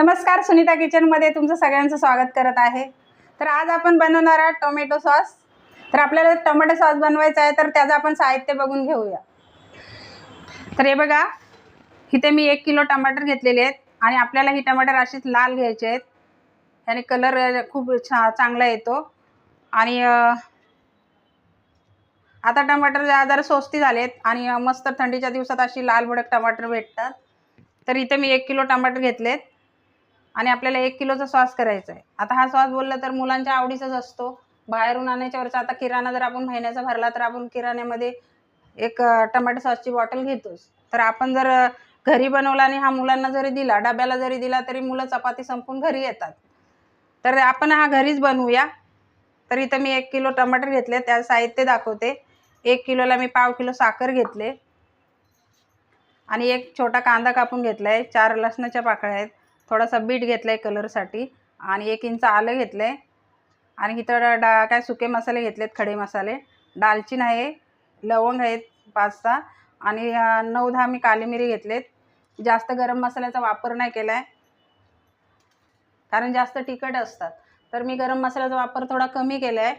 नमस्कार सुनीता किचनमध्ये तुमचं सगळ्यांचं स्वागत करत आहे. तर आज आपण बनवणार आहोत टोमॅटो सॉस. तर आपल्याला टोमॅटो सॉस बनवायचा आहे तर त्याचं आपण साहित्य बघून घेऊया. तर हे बघा इथे मी एक किलो टमाटर घेतलेले आहेत आणि आपल्याला ही टमाटर अशीच लाल घ्यायचे आहेत. याने कलर खूप छा चांगला येतो. आणि आता टमाटर जरा जरा स्वस्ती झालेत आणि मस्त थंडीच्या दिवसात अशी लाल भडक टमाटर भेटतात. तर इथे मी एक किलो टमाटर घेतलेत. आणि आपल्याला एक किलोचा सॉस करायचा आहे आता हा सॉस बोलला तर मुलांच्या आवडीचाच असतो. बाहेरून आणायच्यावरचा आता किराणा जर आपण महिन्याचा भरला तर आपण किराण्यामध्ये एक अं, टमाटो सॉसची बॉटल घेतोच. तर आपण जर घरी बनवला आणि हा मुलांना जरी दिला डब्याला जरी दिला तरी मुलं चपाती संपून घरी येतात. तर आपण हा घरीच बनवूया. तर इथं मी एक किलो टमाटर घेतले त्या साहित्य दाखवते. एक किलोला मी पाव किलो साखर घेतले. आणि एक छोटा कांदा कापून घेतला आहे चार लसणाच्या पाकळ्या आहेत. थोडासा बीट घेतला आहे कलरसाठी आणि एक इंच आलं घेतलं आहे आणि इथं डा काय सुके मसाले घेतलेत खडे मसाले. दालचीन आहे लवंग आहेत पाच सहा आणि नऊ दहा मी काली मिरी घेतलेत. जास्त गरम मसाल्याचा वापर नाही केला आहे कारण जास्त तिखट असतात. तर मी गरम मसाल्याचा वापर थोडा कमी केला आहे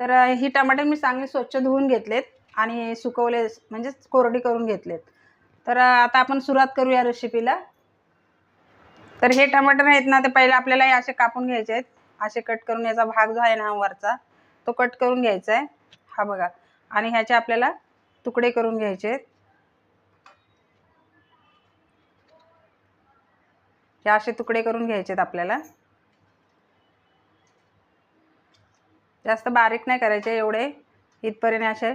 तर ही टमाटर मी चांगली स्वच्छ धुवून घेतलेत आणि सुकवले म्हणजेच कोरडी करून घेतलेत. तर आता आपण सुरुवात करूया रेसिपीला तर हे टमाटर आहेत ना ते पहिले आपल्याला हे असे कापून घ्यायचे आहेत. असे कट करून याचा भाग जो आहे ना वरचा तो कट करून घ्यायचा आहे. हा बघा. आणि ह्याचे आपल्याला तुकडे करून घ्यायचे आहेत. हे असे तुकडे करून घ्यायचे आहेत आपल्याला. जास्त बारीक नाही करायचे एवढे इथपर्यंत असे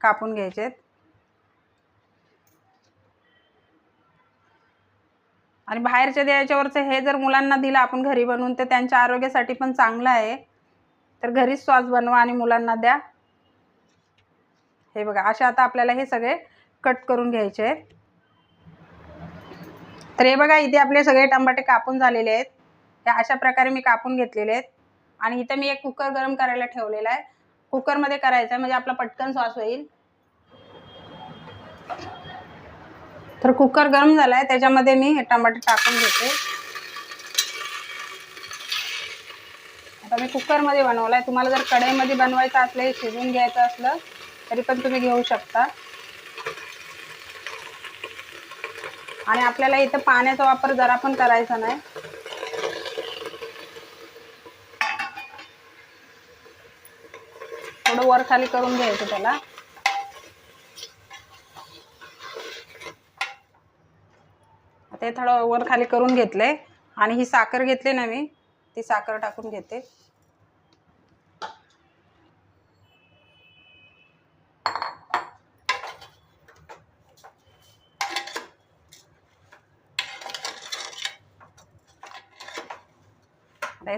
कापून घ्यायचे आहेत. आणि बाहेरच्या द्यायच्यावरचं हे जर मुलांना दिलं आपण घरी बनवून तर त्यांच्या आरोग्यासाठी पण चांगलं आहे. तर घरीच सॉस बनवा आणि मुलांना द्या. हे बघा असे आता आपल्याला हे सगळे कट करून घ्यायचे आहेत. तर हे बघा इथे आपले सगळे टमाटे कापून झालेले आहेत. हे अशा प्रकारे मी कापून घेतलेले आहेत. आणि इथं मी एक कुकर गरम करायला ठेवलेला आहे. कुकरमध्ये करायचं आहे म्हणजे आपला पटकन सॉस होईल. तर कुकर गरम झाला आहे त्याच्यामध्ये मी हे टमाटे टाकून घेते. आता मी कुकरमध्ये बनवला आहे तुम्हाला जर कढईमध्ये बनवायचं असलं हे शिजवून घ्यायचं असलं तरी पण तुम्ही घेऊ शकता. आणि आपल्याला इथं पाण्याचा वापर जरा पण करायचा नाही. थोडं वर खाली करून घ्यायचं त्याला. ते थोडं वर खाली करून घेतलंय. आणि ही साखर घेतली ना मी ती साखर टाकून घेते.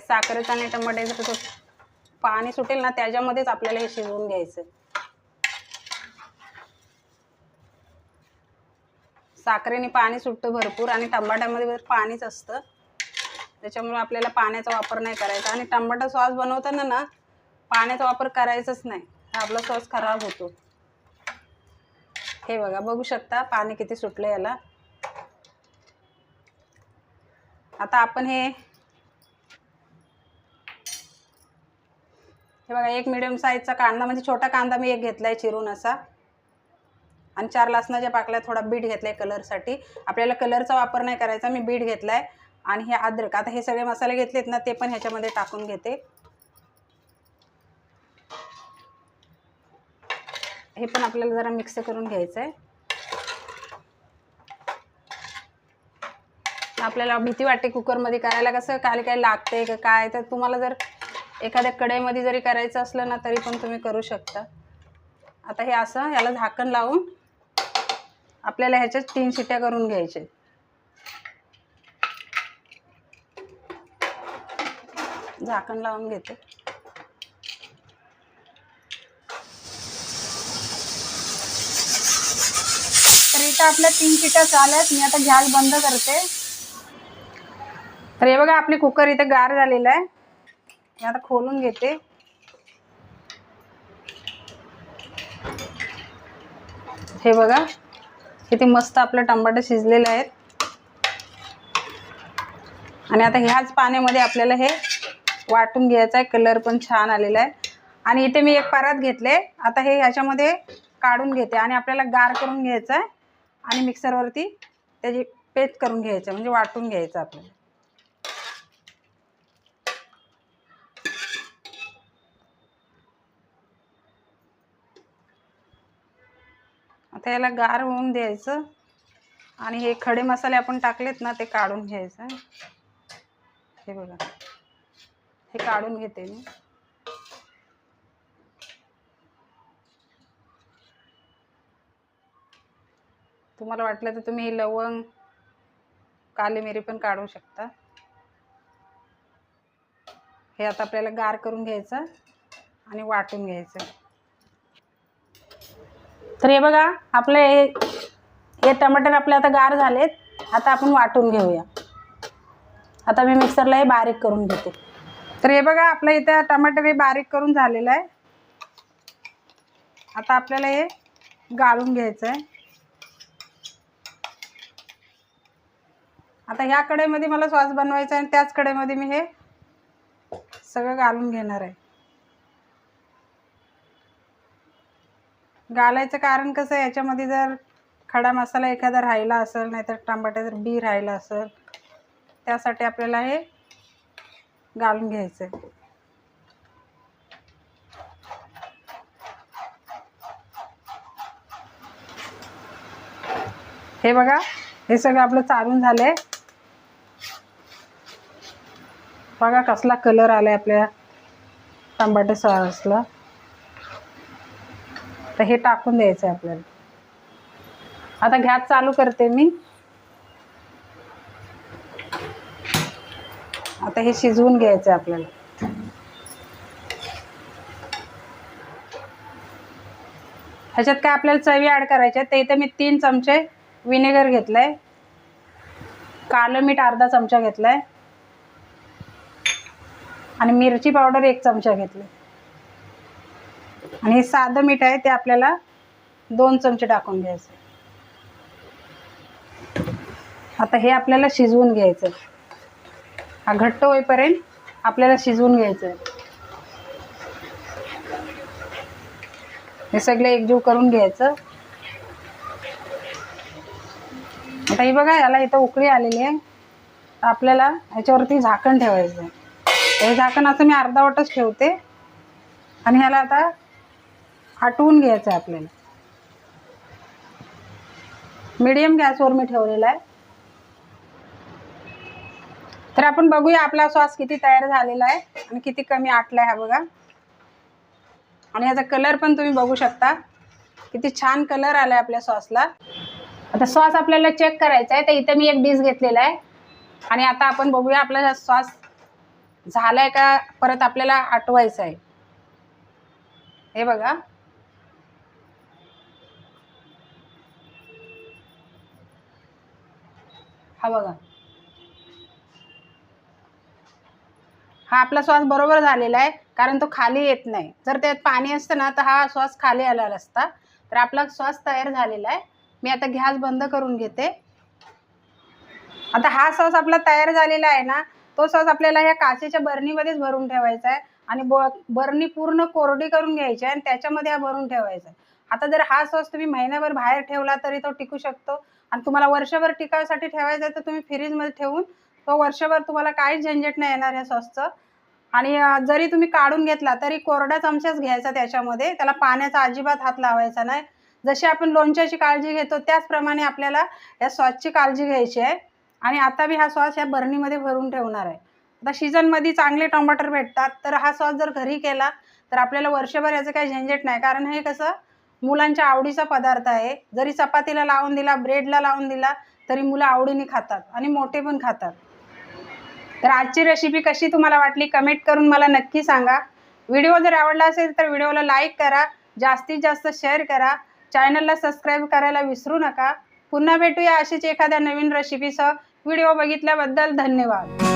साखरेचं आणि टमाट्याचं पाणी सुटेल ना त्याच्यामध्येच आपल्याला हे शिजवून घ्यायचं साखरेने पाणी सुटतं भरपूर आणि टमाट्यामध्ये पाणीच असतं. त्याच्यामुळे आपल्याला पाण्याचा वापर नाही करायचा. आणि टमाटा सॉस बनवताना ना पाण्याचा वापर करायचाच नाही. हा आपला सॉस खराब होतो. हे बघा बघू शकता पाणी किती सुटलं याला. आता आपण हे हे बघा एक मिडियम साईजचा कांदा म्हणजे छोटा कांदा मी एक घेतला आहे चिरून असा. आणि चार लसणाच्या पाकल्या थोडा बीट घेतला आहे कलरसाठी. आपल्याला कलरचा वापर नाही करायचा मी बीट घेतला आहे आणि हे अद्रक आता हे सगळे मसाले घेतलेत ना ते पण ह्याच्यामध्ये टाकून घेते. हे पण आपल्याला जरा मिक्स करून घ्यायचं आहे आपल्याला भीती वाटते कुकरमध्ये करायला कसं काय काय लागते का काय? तर तुम्हाला जर एखाद्या कढईमध्ये जरी करायचं असलं ना तरी पण तुम्ही करू शकता. आता हे असं याला झाकण लावून आपल्याला ह्याच्यात तीन शिट्या करून घ्यायचे झाकण लावून घेते. तर इथं आपल्या तीन शिट्या चालत मी आता गॅस बंद करते. तर हे बघा आपली कुकर इथे गार झालेला आहे. मी आता खोलून घेते. हे बघा. किती मस्त आपलं टमाटर शिजलेले आहेत. आणि आता ह्याच पाण्यामध्ये आपल्याला हे वाटून घ्यायचं आहे कलर पण छान आलेला आहे. आणि इथे मी एक परात घेतले. आता हे ह्याच्यामध्ये काढून घेते. आणि आपल्याला गार करून घ्यायचं आहे आणि मिक्सरवरती त्याची पेस्ट करून घ्यायचं म्हणजे वाटून घ्यायचं आपल्याला. आता याला गार होऊन द्यायचं. आणि हे खडे मसाले आपण टाकलेत ना ते काढून घ्यायचं. हे बघा. हे काढून घेते मी. तुम्हाला वाटलं तर तुम्ही हे लवंग काली मिरी पण काढू शकता. हे आता आपल्याला गार करून घ्यायचं आणि वाटून घ्यायचं. तर हे बघा आपले हे हे टमाटर आपले आता गार झालेत. आता आपण वाटून घेऊया. आता मी मिक्सरला हे बारीक करून घेते. तर हे बघा आपलं इथं टमाटर हे बारीक करून झालेलं आहे. आता आपल्याला हे गाळून घ्यायचं आहे आता ह्या कडेमध्ये मला सॉस बनवायचा आहे आणि त्याच कडेमध्ये मी हे सगळं घालून घेणार आहे. घालायचं कारण कसं आहे याच्यामध्ये जर खडा मसाला एखादा राहिला असेल नाहीतर टमाटे जर बी राहिला असेल त्यासाठी आपल्याला हे घालून घ्यायचं आहे. हे बघा हे सगळं आपलं चालून झालंय. बघा कसला कलर आलाय आपल्या टमाटे सॉसला तर हे टाकून द्यायचं आहे आपल्याला. आता गॅस चालू करते मी. आता हे शिजवून घ्यायचं आहे आपल्याला. ह्याच्यात काय आपल्याला चवी ॲड करायच्या ते इथे मी तीन चमचे विनेगर आहे कालं मीठ अर्धा चमचा घेतला आहे आणि मिरची पावडर एक चमचा घेतला आहे आणि हे साधं मीठ आहे ते आपल्याला दोन चमचे टाकून घ्यायचं. आता हे आपल्याला शिजवून घ्यायचं. हा घट्ट होईपर्यंत आपल्याला शिजवून घ्यायचं. हे सगळे एकजीव करून घ्यायचं. आता हे बघा याला इथं उकळी आलेली आहे. आपल्याला ह्याच्यावरती झाकण ठेवायचं आहे. हे झाकण असं मी अर्धावटच ठेवते. आणि ह्याला आता आटवून घ्यायचं आहे आपल्याला. मीडियम गॅसवर मी ठेवलेला आहे. तर आपण बघूया आपला सॉस किती तयार झालेला आहे आणि किती कमी आटला आहे हा बघा. आणि ह्याचा कलर पण तुम्ही बघू शकता. किती छान कलर आला आहे आपल्या सॉसला आता सॉस आपल्याला चेक करायचा आहे तर इथं मी एक डिश घेतलेला आहे. आणि आता आपण बघूया आपला सॉस झाला आहे का परत आपल्याला आटवायचं आहे. हे बघा. हा बघा. हा आपला श्वास बरोबर झालेला आहे कारण तो खाली येत नाही. जर त्यात पाणी असतं ना तर हा श्वास खाली आला असता. तर आपला श्वास तयार झालेला आहे. मी आता गॅस बंद करून घेते. आता हा सॉस आपला तयार झालेला आहे ना तो सॉस आपल्याला ह्या काचेच्या बरणीमध्येच भरून ठेवायचा आहे आणि ब बरणी पूर्ण कोरडी करून घ्यायची आहे आणि त्याच्यामध्ये हा भरून ठेवायचा आहे. आता जर हा सॉस तुम्ही महिन्याभर बाहेर ठेवला तरी तो टिकू शकतो. आणि तुम्हाला वर्षभर टिकायसाठी ठेवायचा आहे तर तुम्ही फ्रीजमध्ये ठेवून तो वर्षभर तुम्हाला काहीच झंझट नाही येणार या सॉसचं. आणि जरी तुम्ही काढून घेतला तरी कोरडा चमचाच घ्यायचा त्याच्यामध्ये. त्याला पाण्याचा अजिबात हात लावायचा नाही. जशी आपण लोणच्याची काळजी घेतो त्याचप्रमाणे आपल्याला या सॉसची काळजी घ्यायची आहे. आणि आता मी हा सॉस या बरणीमध्ये भरून ठेवणार आहे. आता सीझनमध्ये चांगले टमाटर भेटतात. तर हा सॉस जर घरी केला तर आपल्याला वर्षभर याचं काही झंझट नाही. कारण हे कसं मुलांच्या आवडीचा पदार्थ आहे. जरी चपातीला लावून दिला ब्रेडला लावून दिला तरी मुलं आवडीने खातात आणि मोठे पण खातात. तर आजची रेसिपी कशी तुम्हाला वाटली? कमेंट करून मला नक्की सांगा. व्हिडिओ जर आवडला असेल तर व्हिडिओला लाईक करा. जास्तीत जास्त शेअर करा. चॅनलला सबस्क्राईब करायला विसरू नका. पुन्हा भेटूया अशीच एखाद्या नवीन रेसिपीसह व्हिडिओ बघितल्याबद्दल धन्यवाद.